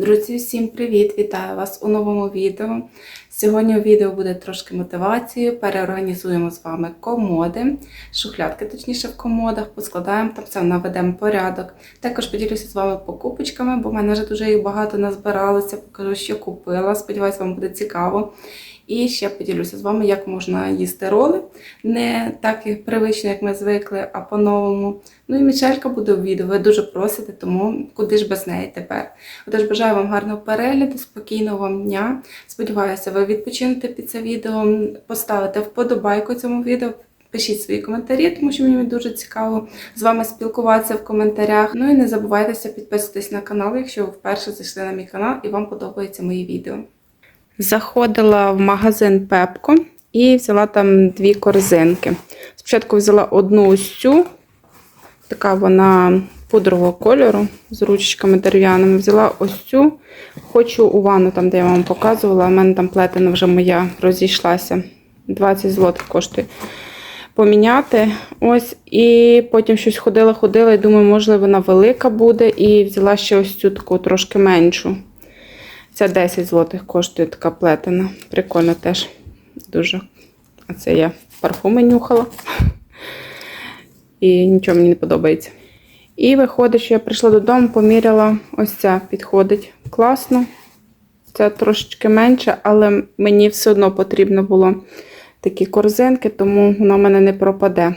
Друзі, всім привіт! Вітаю вас у новому відео. Сьогодні у відео буде трошки мотивації. Переорганізуємо з вами комоди, шухлядки, точніше в комодах, поскладаємо там все, наведемо порядок. Також поділюся з вами покупочками, бо в мене вже дуже їх багато назбиралося. Покажу, що купила. Сподіваюсь, вам буде цікаво. І ще поділюся з вами, як можна їсти роли. Не так привично, як ми звикли, а по-новому. Ну і Мішелька буде у відео. Ви дуже просите, тому куди ж без неї тепер. Отож, бажаю вам гарного перегляду, спокійного вам дня. Сподіваюся, ви відпочинете під це відео, поставите вподобайку цьому відео. Пишіть свої коментарі, тому що мені дуже цікаво з вами спілкуватися в коментарях. Ну і не забувайтеся підписуватись на канал, якщо ви вперше зайшли на мій канал і вам подобаються мої відео. Заходила в магазин Пепко і взяла там дві корзинки. Спочатку взяла одну ось цю, така вона пудрового кольору з ручками дерев'яними. Взяла ось цю. Хочу у ванну, там, де я вам показувала, у мене там плетена вже моя розійшлася. 20 злотих коштує. Поміняти. Ось, і потім щось ходила-ходила, і думаю, можливо, вона велика буде. І взяла ще ось цю таку трошки меншу. Ця 10 злотих коштує така плетена. Прикольно теж. Дуже. А це я парфуми нюхала. І нічого мені не подобається. І виходить, що я прийшла додому, поміряла. Ось ця підходить класно. Це трошечки менше, але мені все одно потрібно було такі корзинки, тому вона в мене не пропаде.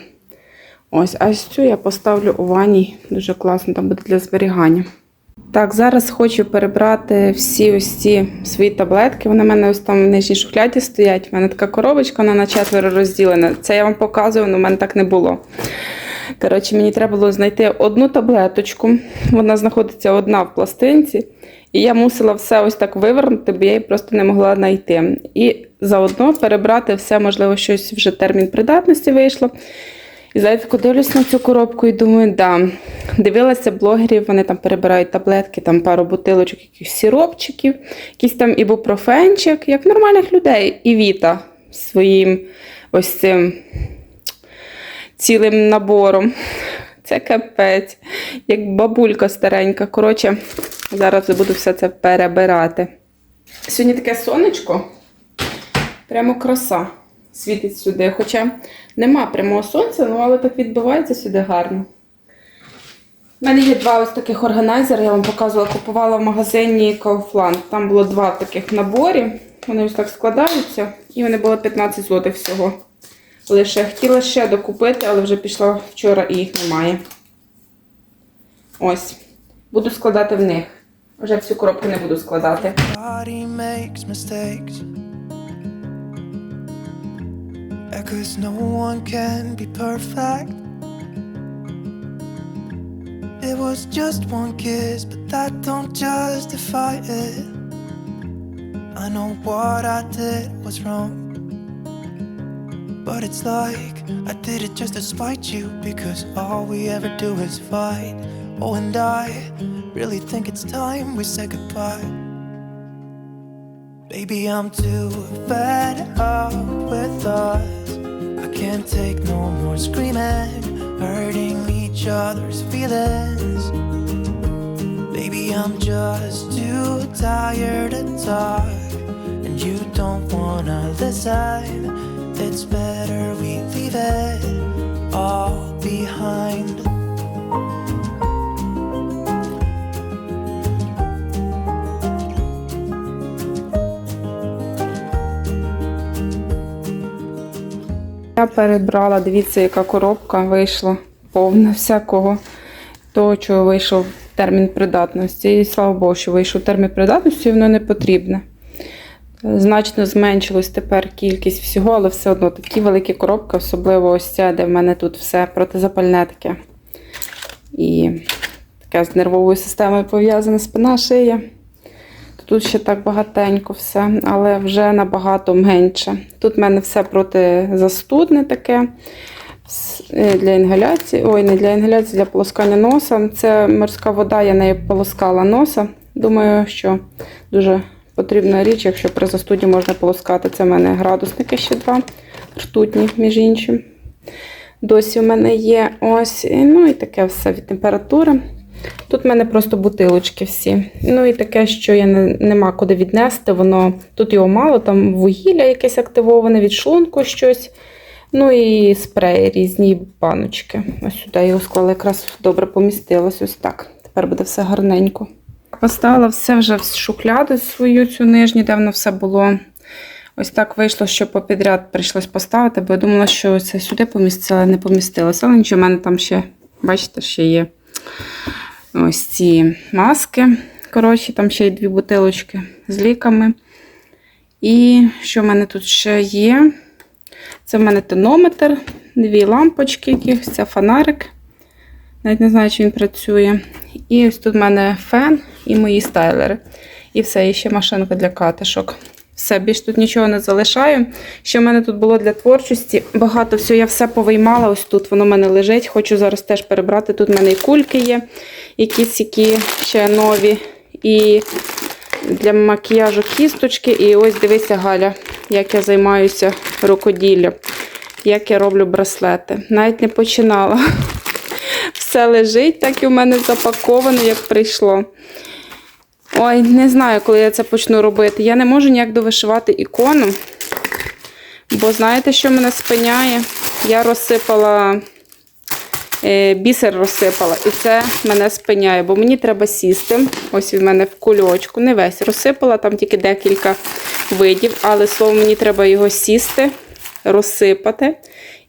Ось, а цю я поставлю у ванні. Дуже класно, там буде для зберігання. Так, зараз хочу перебрати всі ось ці свої таблетки. Вони в мене ось там в нижній шухляді стоять. У мене така коробочка, вона на четверо розділена. Це я вам показую, але в мене так не було. Коротше, мені треба було знайти одну таблеточку. Вона знаходиться одна в пластинці. І я мусила все ось так вивернути, бо я її просто не могла знайти. І заодно перебрати все, можливо, щось вже термін придатності вийшло. І знаєте, коли дивлюсь на цю коробку і думаю, да, дивилася блогерів, вони там перебирають таблетки, там пару бутилочок, якихось сіропчиків, якийсь там ібупрофенчик, як нормальних людей, і Віта своїм ось цим цілим набором. Це капець, як бабулька старенька. Коротше, зараз буду все це перебирати. Сьогодні таке сонечко, прямо краса світить сюди. Хоча нема прямого сонця, ну але так відбивається сюди гарно. У мене є два ось таких органайзери, я вам показувала, купувала в магазині Kaufland. Там було два таких наборі. Вони ось так складаються, і вони було 15 злотих всього. Лише хотіла ще докупити, але вже пішла вчора і їх немає. Ось. Буду складати в них. Вже всю коробку не буду складати. Cause no one can be perfect. It was just one kiss, but that don't justify it. I know what I did was wrong. But it's like I did it just to spite you because all we ever do is fight. Oh, and I really think it's time we say goodbye. Baby, I'm too fed up with us. I can't take no more screaming, hurting each other's feelings. Baby, I'm just too tired to talk, and you don't wanna listen. It's better we leave it all behind. Я перебрала, дивіться, яка коробка вийшла повна всякого того, чого вийшов термін придатності. І слава Богу, що вийшов термін придатності, і воно не потрібне. Значно зменшилась тепер кількість всього, але все одно такі великі коробки, особливо ось ця, де в мене тут все протизапальне таке. І таке з нервовою системою пов'язана спина, шия. Тут ще так багатенько все, але вже набагато менше. Тут в мене все протизастудне таке е, для інгаляції. Ой, не для інгаляції, для полоскання носа. Це морська вода, я нею полоскала носа. Думаю, що дуже потрібна річ, якщо при застуді можна полоскати. Це в мене градусники ще два, ртутні, між іншим. Досі в мене є ось. Ну і таке все від температури. Тут в мене просто бутилочки всі. Ну і таке, що я не, нема куди віднести, воно тут його мало, там вугілля якесь активоване, від шлунку щось. Ну і спреї різні баночки. Ось сюди його склала, якраз добре помістилось. Ось так. Тепер буде все гарненько. Поставила все вже в шухляду свою цю нижню, де воно все було. Ось так вийшло, що попідряд прийшлось поставити, бо я думала, що це сюди помістила, не помістилося. Але нічого, в мене там ще, бачите, ще є ось ці маски. Коротше, там ще й дві бутилочки з ліками. І що в мене тут ще є? Це в мене тонометр, дві лампочки якихось, це фонарик. Навіть не знаю, чи він працює. І ось тут в мене фен і мої стайлери. І все, і ще машинка для катишок. Все, більш тут нічого не залишаю. Що в мене тут було для творчості? Багато всього, я все повиймала. Ось тут воно в мене лежить. Хочу зараз теж перебрати. Тут в мене і кульки є, якісь які ще нові. І для макіяжу кісточки. І ось дивися, Галя, як я займаюся рукоділлям, як я роблю браслети. Навіть не починала. Все лежить, так і в мене запаковано, як прийшло. Ой, не знаю, коли я це почну робити. Я не можу ніяк довишивати ікону. Бо знаєте, що мене спиняє? Я розсипала, е, бісер розсипала, і це мене спиняє, бо мені треба сісти. Ось в мене в кульочку, не весь розсипала, там тільки декілька видів, але слово, мені треба його сісти, розсипати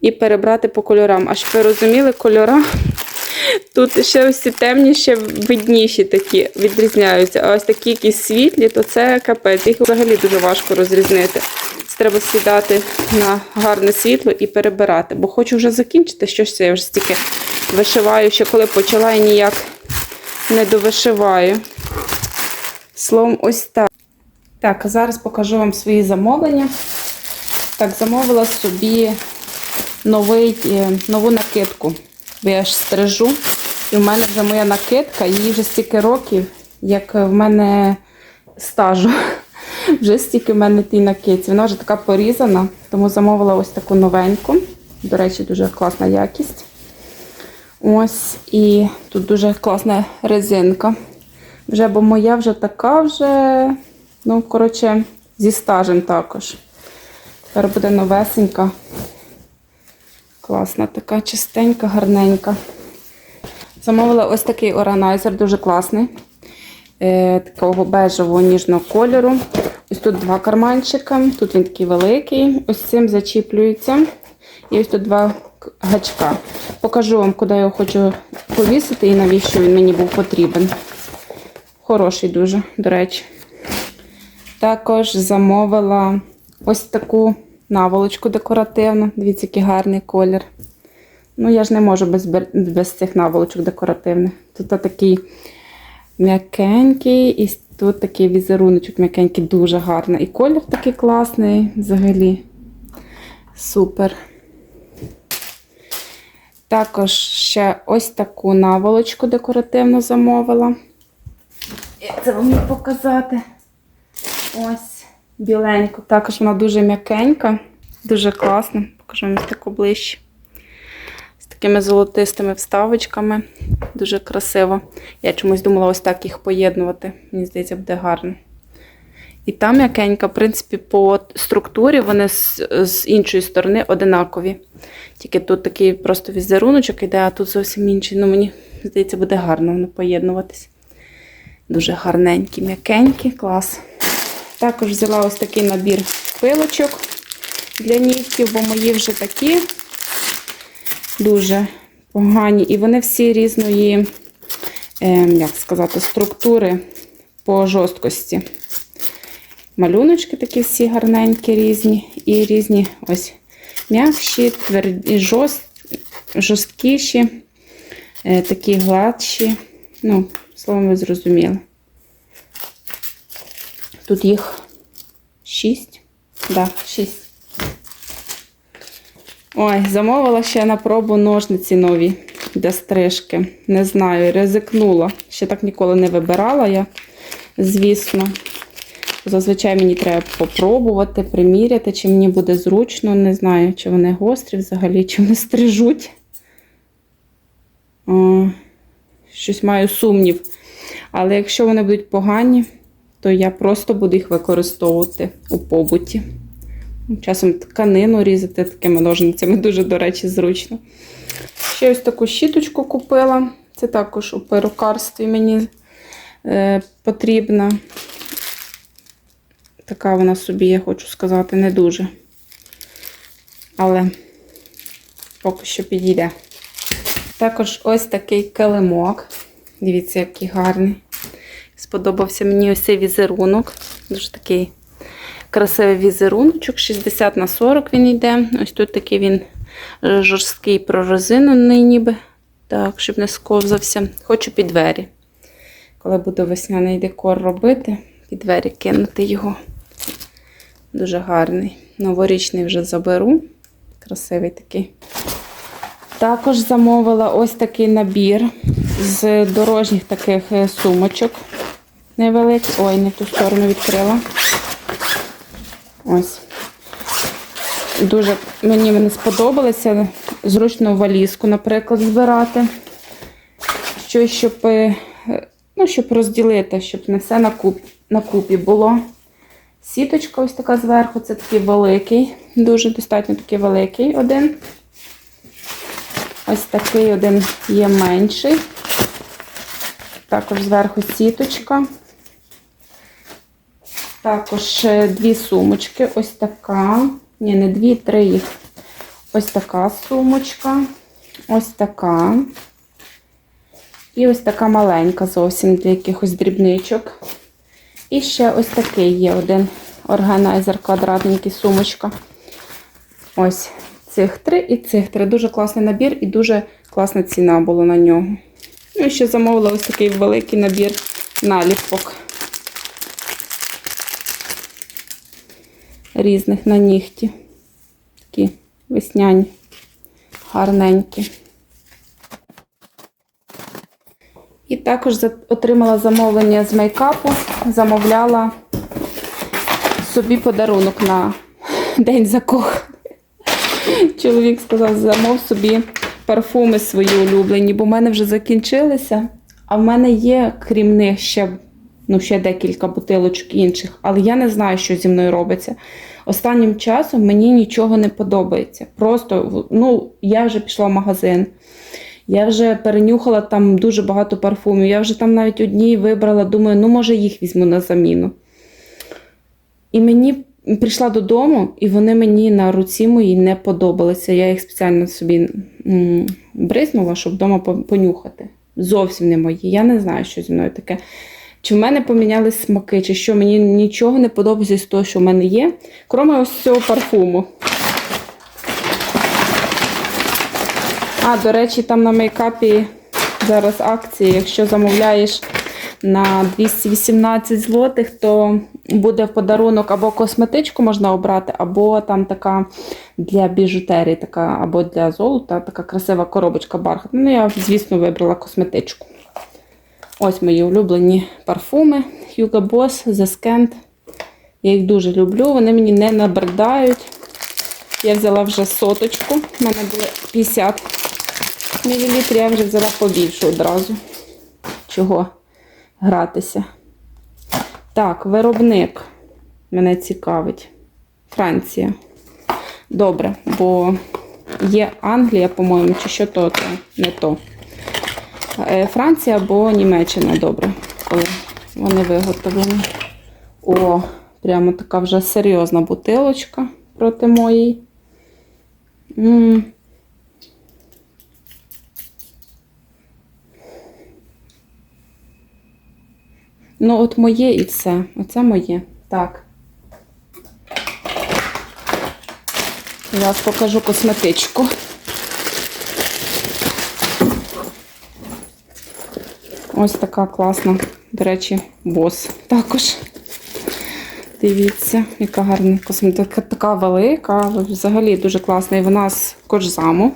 і перебрати по кольорам. Аж ви розуміли, кольора Тут ще ось ці темні, ще видніші такі відрізняються. А ось такі якісь світлі, то це капець. Їх взагалі дуже важко розрізнити. Це треба сідати на гарне світло і перебирати. Бо хочу вже закінчити. Що ж це я вже стільки вишиваю, ще коли почала і ніяк не довишиваю. Словом, ось так. Так, зараз покажу вам свої замовлення. Так, замовила собі новий, е, нову накидку. Я ж стрижу. І в мене вже моя накидка, їй вже стільки років, як в мене стажу. Вже стільки в мене тій накидці. Вона вже така порізана, тому замовила ось таку новеньку. До речі, дуже класна якість. Ось, і тут дуже класна резинка. Вже, бо моя вже така вже, ну, коротше, зі стажем також. Тепер буде новесенька. Класна, така чистенька, гарненька. Замовила ось такий органайзер, дуже класний. Е, такого бежевого ніжного кольору. Ось тут два карманчика, тут він такий великий, ось цим зачіплюється. І ось тут два гачка. Покажу вам, куди його хочу повісити і навіщо він мені був потрібен. Хороший дуже, до речі. Також замовила ось таку наволочку декоративну. Дивіться, який гарний колір. Ну, я ж не можу без, без цих наволочок декоративних. Тут такий м'якенький, і тут такий візеруночок м'якенький, дуже гарний. І колір такий класний взагалі. Супер. Також ще ось таку наволочку декоративну замовила. Як це вам її показати? Ось, біленьку. Також вона дуже м'якенька, дуже класна. Покажу вам таку ближче. З такими золотистими вставочками. Дуже красиво. Я чомусь думала ось так їх поєднувати. Мені здається, буде гарно. І там м'якенька, в принципі, по структурі вони з, з іншої сторони одинакові. Тільки тут такий просто візеруночок іде, а тут зовсім інший. Ну, мені здається, буде гарно воно поєднуватись. Дуже гарненькі, м'якенькі, клас. Також взяла ось такий набір пилочок для нігтів, бо мої вже такі дуже погані. І вони всі різної, е, як сказати, структури по жорсткості. Малюночки такі всі гарненькі, різні, і різні ось м'якші, тверді, жорст, жорсткіші, е, такі гладші. Ну, словом, ви зрозуміли. Тут їх шість. Да, шість. Ой, замовила ще на пробу ножниці нові для стрижки. Не знаю, ризикнула. Ще так ніколи не вибирала я, звісно. Зазвичай мені треба попробувати, приміряти, чи мені буде зручно. Не знаю, чи вони гострі взагалі, чи вони стрижуть. О, щось маю сумнів. Але якщо вони будуть погані, то я просто буду їх використовувати у побуті. Часом тканину різати такими ножницями дуже, до речі, зручно. Ще ось таку щіточку купила. Це також у перукарстві мені е, потрібна. Така вона собі, я хочу сказати, не дуже. Але поки що підійде. Також ось такий килимок. Дивіться, який гарний. Сподобався мені ось цей візерунок. Дуже такий красивий візеруночок. 60 на 40 він йде. Ось тут такий він жорсткий прорезинений ніби. Так, щоб не сковзався. Хочу під двері. Коли буду весняний декор робити, під двері кинути його. Дуже гарний. Новорічний вже заберу. Красивий такий. Також замовила ось такий набір з дорожніх таких е, сумочок невеликих. Ой, не ту сторону відкрила. Ось. Дуже мені вони сподобалися. Зручно валізку, наприклад, збирати. Щось, щоб, е, ну, щоб розділити, щоб не все на, куп, на купі було. Сіточка ось така зверху, це такий великий, дуже достатньо такий великий один. Ось такий один є менший. Також зверху сіточка. Також е, дві сумочки. Ось така. Ні, не дві, три їх. Ось така сумочка. Ось така. І ось така маленька зовсім для якихось дрібничок. І ще ось такий є один органайзер квадратненький сумочка. Ось цих три і цих три. Дуже класний набір і дуже класна ціна була на нього. Ну і ще замовила ось такий великий набір наліпок. Різних на нігті. Такі весняні, гарненькі. І також отримала замовлення з мейкапу, замовляла собі подарунок на День закоханих. Чоловік сказав, замов собі парфуми свої улюблені, бо в мене вже закінчилися. А в мене є, крім них, ще, ну, ще декілька бутилочок інших, але я не знаю, що зі мною робиться. Останнім часом мені нічого не подобається. Просто ну, я вже пішла в магазин. Я вже перенюхала там дуже багато парфумів. Я вже там навіть одні вибрала, думаю, ну може їх візьму на заміну. І мені прийшла додому, і вони мені на руці моїй не подобалися. Я їх спеціально собі бризнула, щоб вдома понюхати. Зовсім не мої. Я не знаю, що зі мною таке. Чи в мене помінялись смаки, чи що мені нічого не подобається з того, що в мене є, крім ось цього парфуму. А, до речі, там на мейкапі зараз акції. Якщо замовляєш на 218 злотих, то буде в подарунок або косметичку можна обрати, або там така для біжутерії, така, або для золота, така красива коробочка бархатна. Ну, я, звісно, вибрала косметичку. Ось мої улюблені парфуми Hugo Boss, The Scent. Я їх дуже люблю, вони мені не набридають. Я взяла вже соточку, в мене було 50 мл, я вже взяла побільше одразу. Чого гратися? Так, виробник мене цікавить. Франція. Добре, бо є Англія, по-моєму, чи що то, то не то. Е, Франція або Німеччина, добре, коли вони виготовлені. О, прямо така вже серйозна бутилочка проти моєї. М. Ну, от моє і все. Оце моє. Так. Зараз покажу косметичку. Ось така класна, до речі, бос також. Дивіться, яка гарна косметика. Така велика, взагалі дуже класна. І вона з кожзаму.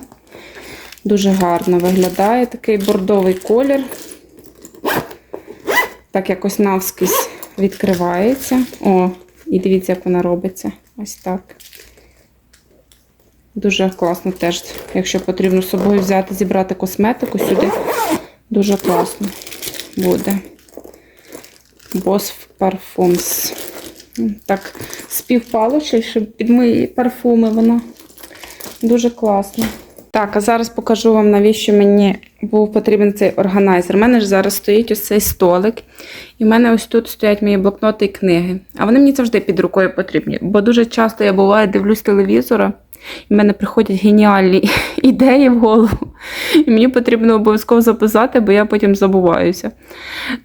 Дуже гарно виглядає. Такий бордовий колір. Так якось навскізь відкривається. О, і дивіться, як вона робиться. Ось так. Дуже класно теж, якщо потрібно з собою взяти, зібрати косметику сюди. Дуже класно буде. Boss Parfums. Так, співпало, ще щоб під мої парфуми воно. Дуже класно. Так, а зараз покажу вам, навіщо мені був потрібен цей органайзер. У мене ж зараз стоїть ось цей столик. І в мене ось тут стоять мої блокноти і книги. А вони мені завжди під рукою потрібні. Бо дуже часто я буваю, дивлюсь телевізора, і в мене приходять геніальні ідеї в голову. І мені потрібно обов'язково записати, бо я потім забуваюся.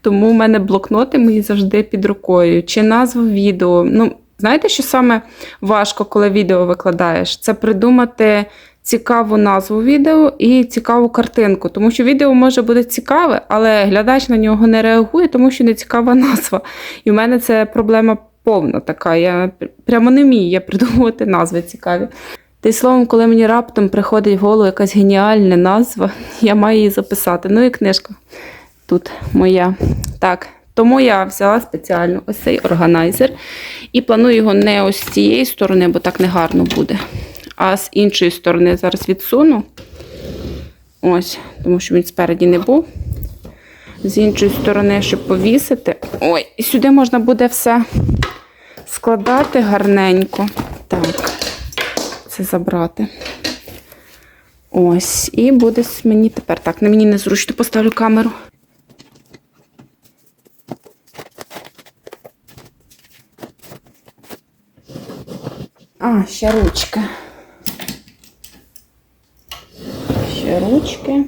Тому в мене блокноти мої завжди під рукою. Чи назву відео. Ну, знаєте, що саме важко, коли відео викладаєш? Це придумати цікаву назву відео і цікаву картинку. Тому що відео може бути цікаве, але глядач на нього не реагує, тому що не цікава назва. І в мене це проблема повна така. Я прямо не вмію я придумувати назви цікаві. Та й словом, коли мені раптом приходить в голову якась геніальна назва, я маю її записати. Ну і книжка тут моя. Так, тому я взяла спеціально ось цей органайзер і планую його не ось з цієї сторони, бо так не гарно буде. А з іншої сторони зараз відсуну. Ось, тому що він спереді не був. З іншої сторони, щоб повісити. Ой, і сюди можна буде все складати гарненько. Так, це забрати. Ось, і буде мені тепер так, на мені незручно поставлю камеру. А, ще ручки. Ще ручки.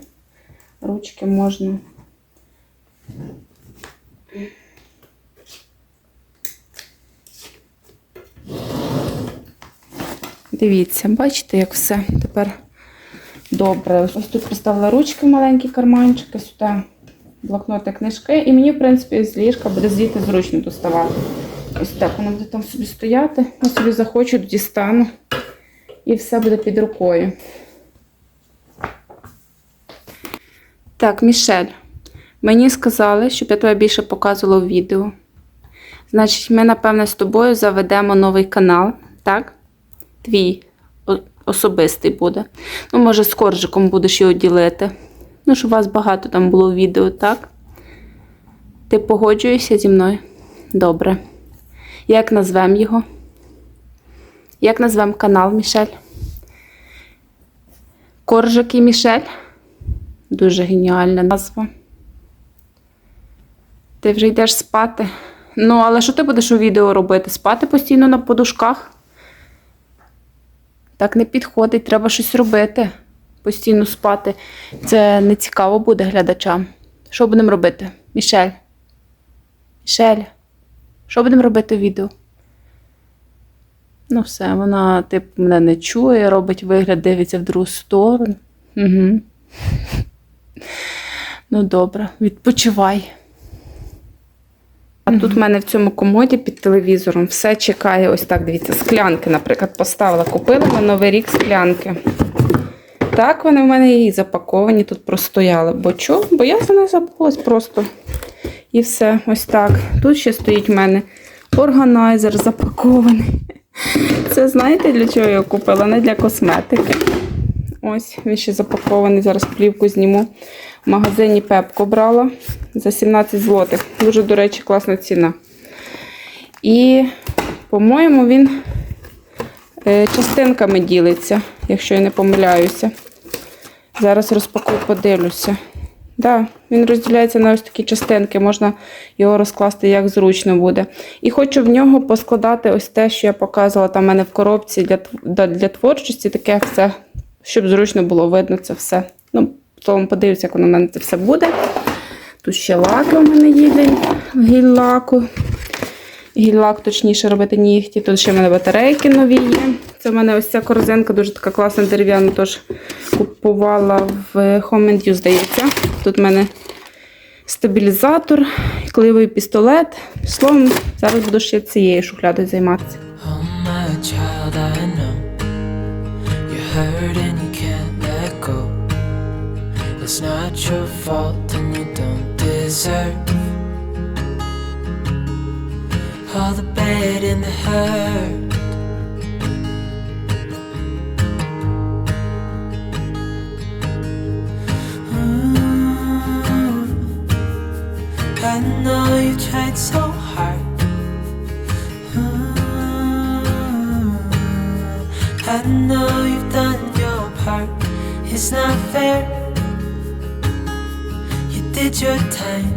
Ручки можна. Дивіться, бачите, як все тепер добре. Ось тут поставила ручки в маленькі карманчики, сюди блокноти, книжки. І мені, в принципі, з ліжка буде звідти зручно доставати. Ось так воно буде там собі стояти. Я собі захочу, дістану. І все буде під рукою. Так, Мішель, мені сказали, щоб я тебе більше показувала в відео. Значить, ми, напевне, з тобою заведемо новий канал, так? Твій особистий буде. Ну, може, з коржиком будеш його ділити. Ну, щоб у вас багато там було відео, так? Ти погоджуєшся зі мною? Добре. Як назвемо його? Як назвемо канал Мішель? Коржик і Мішель? Дуже геніальна назва. Ти вже йдеш спати. Ну, але що ти будеш у відео робити? Спати постійно на подушках? Так не підходить, треба щось робити. Постійно спати. Це не цікаво буде глядачам. Що будемо робити? Мішель? Мішель? Що будемо робити в відео? Ну, все, вона, типу, мене не чує, робить вигляд, дивиться в другу сторону. Угу. Ну, добре, відпочивай. А тут в мене в цьому комоді під телевізором все чекає. Ось так, дивіться, склянки, наприклад, поставила. Купила на Новий рік склянки. Так, вони в мене і запаковані, тут простояли. Бо чого? Бо я за них забулась просто. І все, ось так. Тут ще стоїть в мене органайзер запакований. Це знаєте, для чого я його купила? Не для косметики. Ось, він ще запакований. Зараз плівку зніму. В магазині Пепко брала за 17 злотих. Дуже, до речі, класна ціна. І, по-моєму, він е, частинками ділиться, якщо я не помиляюся. Зараз розпакую, подивлюся. Да, він розділяється на ось такі частинки, можна його розкласти як зручно буде. І хочу в нього поскладати ось те, що я показувала там в мене в коробці для, для, творчості, таке все, щоб зручно було видно це все. Ну, словом, подивлюся, як воно в мене це все буде. Тут ще лаки у мене є гіль-лаку. Гіль-лак, точніше, робити нігті. Тут ще в мене батарейки нові є. Це в мене ось ця корзинка дуже така класна дерев'яна, тож купувала в Home and Use, здається. Тут в мене стабілізатор, клеєвий пістолет. Словом, зараз буду ще цією шухлядою займатися. Oh, you. It's not your fault you deserve all the bad and the hurt. Ooh. I know you tried so hard. Mm, I know you've done your part. It's not fair. Did your time.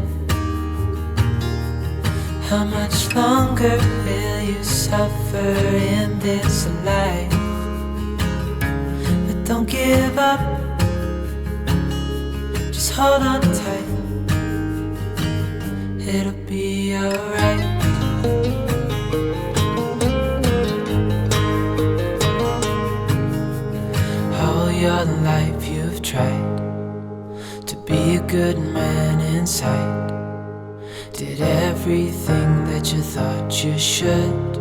How much longer will you suffer in this life? But don't give up. Just hold on tight. It'll be alright. All your life good man inside. Did everything that you thought you should.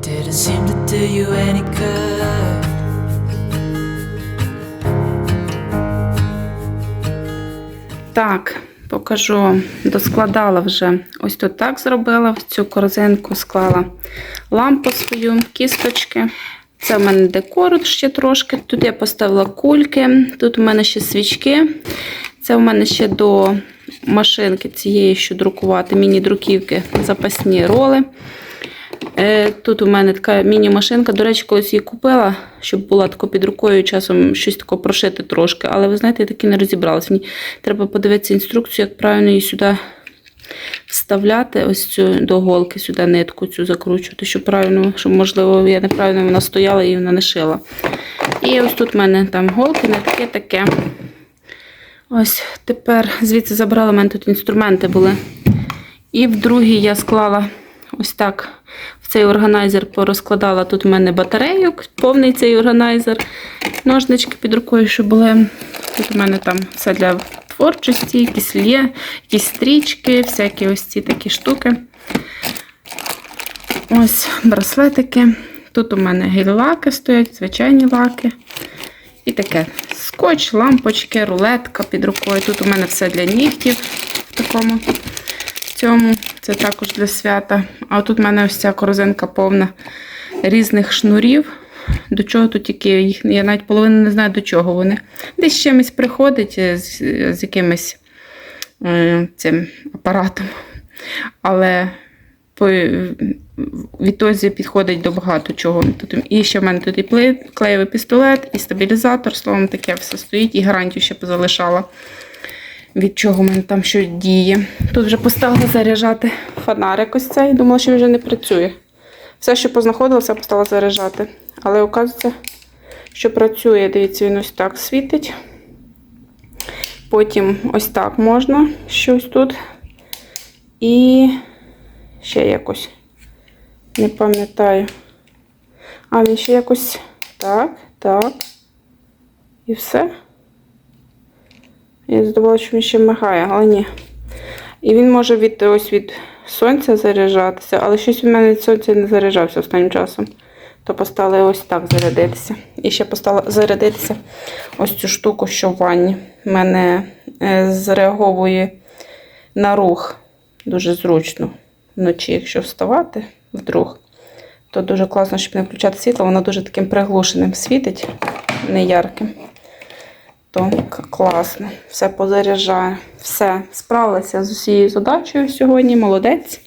Didn't seem to do you any good. Так, покажу. Доскладала вже. Ось тут так зробила. В цю корзинку склала лампу свою, кісточки. Це в мене декор ще трошки. Тут я поставила кульки, тут у мене ще свічки. Це у мене ще до машинки цієї, що друкувати, міні-друківки, запасні роли. Е, Тут у мене така міні-машинка. До речі, колись її купила, щоб була тако під рукою, часом щось тако прошити трошки. Але ви знаєте, я таки не розібралася. Треба подивитися інструкцію, як правильно її сюди вставляти, ось цю до голки, сюди нитку цю закручувати, щоб правильно, щоб, можливо, я неправильно вона стояла і вона не шила. І ось тут в мене там голки, нитки таке. Ось тепер звідси забрала, у мене тут інструменти були. І в другій я склала ось так в цей органайзер порозкладала. Тут у мене батарейок, повний цей органайзер, ножнички під рукою, що були. Тут у мене там все для творчості, якісь лє, якісь стрічки, всякі ось ці такі штуки. Ось браслетики. Тут у мене гель-лаки стоять, звичайні лаки. І таке скотч, лампочки, рулетка під рукою. Тут у мене все для нігтів в такому цьому. Це також для свята. А тут у мене ось ця корзинка повна різних шнурів. До чого тут тільки їх, я навіть половину не знаю, до чого вони. Десь з чимось приходить е, з, з якимось е, цим апаратом. Але по відтоді підходить до багато чого. Тут, і ще в мене тут і клеєвий пістолет, і стабілізатор, словом, таке все стоїть, і гарантію ще позалишала. Від чого в мене там що діє. Тут вже поставила заряджати фонарик ось цей. Думала, що він вже не працює. Все, що познаходилося, поставила заряджати. Але оказується, що працює. Дивіться, він ось так світить. Потім ось так можна щось тут. І ще якось. Не пам'ятаю. А, він ще якось так, так. І все. Я здавала, що він ще мигає, але ні. І він може від ось від сонця заряджатися, але щось від мене сонця не заряджався останнім часом. То поставили ось так зарядитися. І ще поставила зарядитися ось цю штуку, що в ванні. У мене е, зреаговує на рух дуже зручно вночі, якщо вставати вдруг. То дуже класно, щоб не включати світло, воно дуже таким приглушеним світить, не ярким. Класно, все позаряджає. Все, справилася з усією задачею сьогодні, молодець.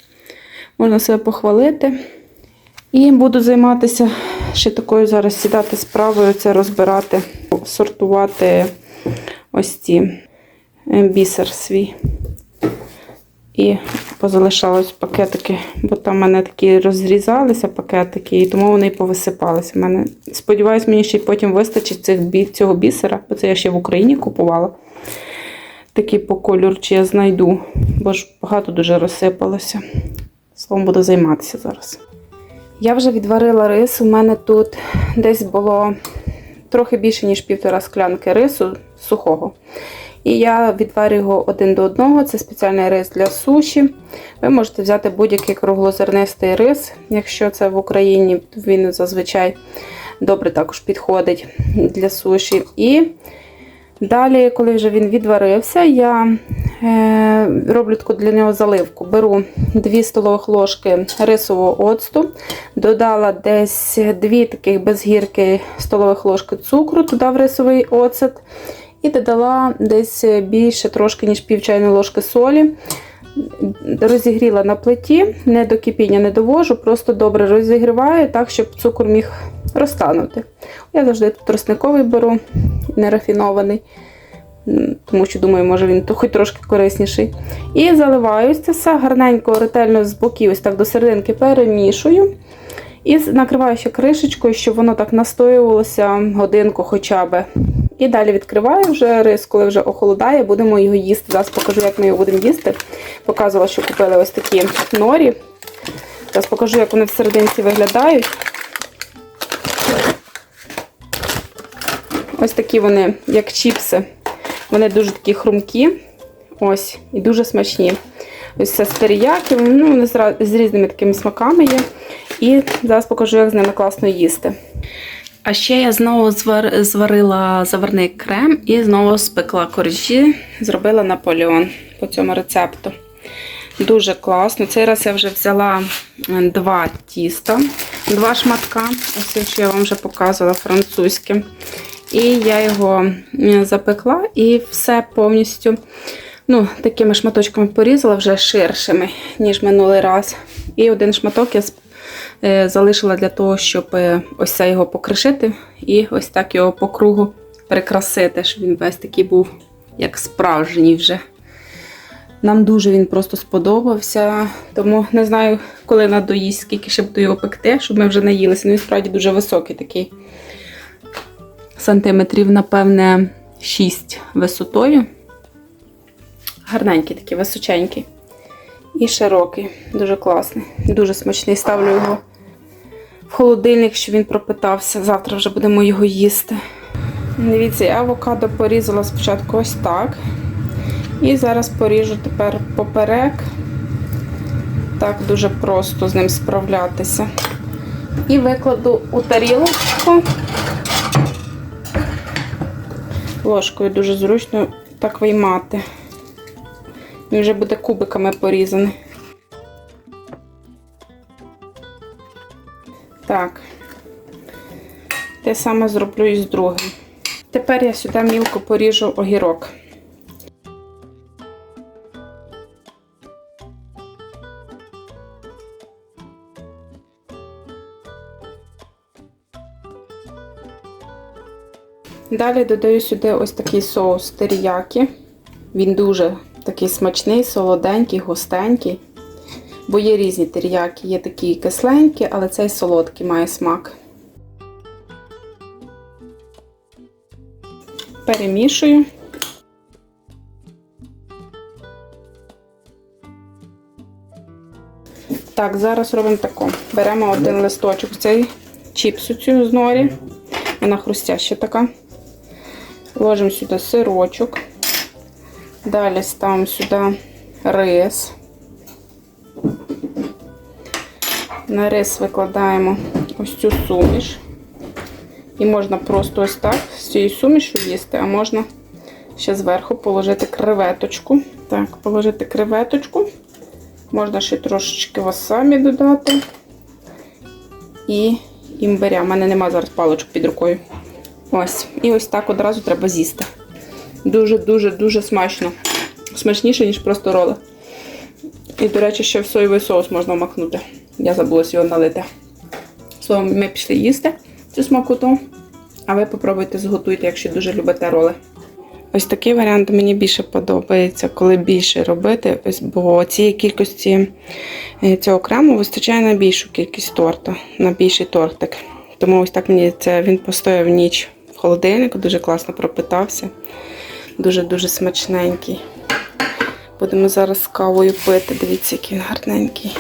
Можна себе похвалити. І буду займатися ще такою зараз сідати справою, це розбирати, сортувати ось ці е, бісер свій. І позалишалось пакетики, бо там в мене такі розрізалися пакетики, і тому вони і повисипалися. В Мене, сподіваюсь, мені ще й потім вистачить цих, цього бісера, бо це я ще в Україні купувала. Такий по кольору, чи я знайду, бо ж багато дуже розсипалося. Словом, буду займатися зараз. Я вже відварила рис. У мене тут десь було трохи більше, ніж півтора склянки рису сухого. І я відварю його один до одного. Це спеціальний рис для суші. Ви можете взяти будь-який круглозернистий рис, якщо це в Україні, він зазвичай добре також підходить для суші. І далі, коли вже він відварився, я е, роблю таку для нього заливку. Беру 2 столових ложки рисового оцту, додала десь 2 таких без гірки столових ложки цукру туди в рисовий оцет. І додала десь більше трошки, ніж пів чайної ложки солі. Розігріла на плиті, не до кипіння не довожу, просто добре розігріваю так, щоб цукор міг розтанути. Я завжди тут тростниковий беру, нерафінований, тому що думаю, може він хоч трошки корисніший. І заливаю це все гарненько, ретельно з боків, ось так до серединки перемішую. І накриваю ще кришечкою, щоб воно так настоювалося годинку хоча б. І далі відкриваю вже рис, коли вже охолодає, будемо його їсти. Зараз покажу, як ми його будемо їсти. Показувала, що купили ось такі норі. Зараз покажу, як вони всерединці виглядають. Ось такі вони, як чіпси. Вони дуже такі хрумкі. Ось, і дуже смачні. Ось це з теріяки, ну, вони з різними такими смаками є. І зараз покажу, як з ними класно їсти. А ще я знову звар... зварила заварний крем і знову спекла коржі, зробила наполеон по цьому рецепту. Дуже класно. Цей раз я вже взяла е, два тіста, два шматка. Ось що я вам вже показувала французьке. І я його е, запекла і все повністю ну, такими шматочками порізала вже ширшими, ніж минулий раз. І один шматок я е, залишила для того, щоб е, ось це його покришити і ось так його по кругу прикрасити, щоб він весь такий був як справжній вже. Нам дуже він просто сподобався, тому не знаю, коли надоїсть, скільки ще буду його пекти, щоб ми вже наїлися. Ну, він справді дуже високий такий. Сантиметрів, напевне, 6 висотою. Гарненький такий, височенький. І широкий, дуже класний, дуже смачний. Ставлю його в холодильник, щоб він пропитався. Завтра вже будемо його їсти. Дивіться, я авокадо порізала спочатку ось так. І зараз поріжу тепер поперек. Так, дуже просто з ним справлятися. І викладу у тарілочку. Ложкою дуже зручно так виймати. Він вже буде кубиками порізаний. Так. Те саме зроблю і з другим. Тепер я сюди мілко поріжу огірок. Далі додаю сюди ось такий соус теріякі. Він дуже такий смачний, солоденький, густенький. Бо є різні теріяки, є такі кисленькі, але цей солодкий має смак. Перемішую. Так, зараз робимо тако. Беремо один листочок цей чіпсу цю з норі. Вона хрустяща така. Ложимо сюди сирочок. Далі ставимо сюди рис. На рис викладаємо ось цю суміш. І можна просто ось так з цією сумішю їсти, а можна ще зверху положити креветочку. Так, положити креветочку. Можна ще трошечки васамі додати. І імбиря. У мене нема зараз паличок під рукою. Ось. І ось так одразу треба з'їсти. Дуже-дуже-дуже смачно. Смачніше, ніж просто роли. І, до речі, ще в соєвий соус можна вмакнути. Я забулася його налити. Словом, ми пішли їсти цю смакоту. А ви попробуйте зготуйте, якщо дуже любите роли. Ось такий варіант мені більше подобається, коли більше робити, ось, бо цієї кількості е, цього крему вистачає на більшу кількість торта, на більший тортик. Тому ось так мені це він постояв ніч в холодильнику, дуже класно пропитався. Дуже-дуже смачненький. Будемо зараз кавою пити. Дивіться, який він гарненький.